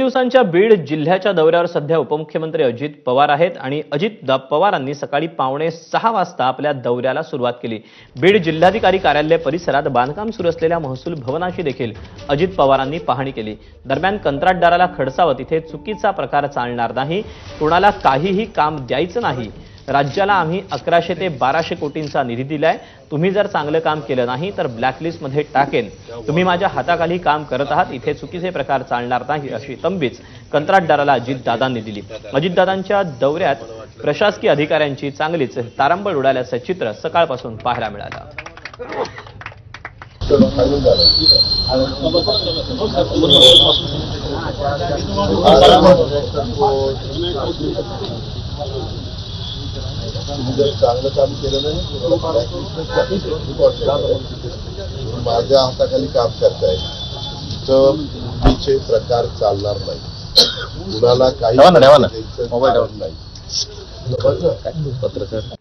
दिवसांच्या बीड जिल्ह्याच्या दौऱ्यावर सध्या उपमुख्यमंत्री अजित पवार आहेत आणि अजित पवारांनी सकाळी पावणे सहा वाजता आपल्या दौऱ्याला सुरुवात केली. बीड जिल्हाधिकारी कार्यालय परिसरात बांधकाम सुरू असलेल्या महसूल भवनाची देखील अजित पवारांनी पाहणी केली. दरम्यान कंत्राटदाराला खडसावत इथे चुकीचा प्रकार चालणार नाही. कुणाला काहीही काम द्यायचं नाही. राज्याला आम्ही अकराशे ते बाराशे कोटींचा निधी दिलाय. तुम्ही जर चांगलं काम केलं नाही तर ब्लॅकलिस्टमध्ये टाकेन. तुम्ही माझ्या हाताखाली काम करत आहात इथे चुकीचे प्रकार चालणार नाही अशी तंबीच कंत्राटदाराला अजितदादांनी दिली. अजितदादांच्या दौऱ्यात प्रशासकीय अधिकाऱ्यांची चांगलीच तारांबळ उडाल्याचं चित्र सकाळपासून पाहायला मिळालं. तुम्ही जर चांगलं काम केलं नाही माझ्या हाताखाली काम करताय. तर चुकीचे प्रकार चालणार नाही. कुणाला काही. द्यायचं नाही. समजलं?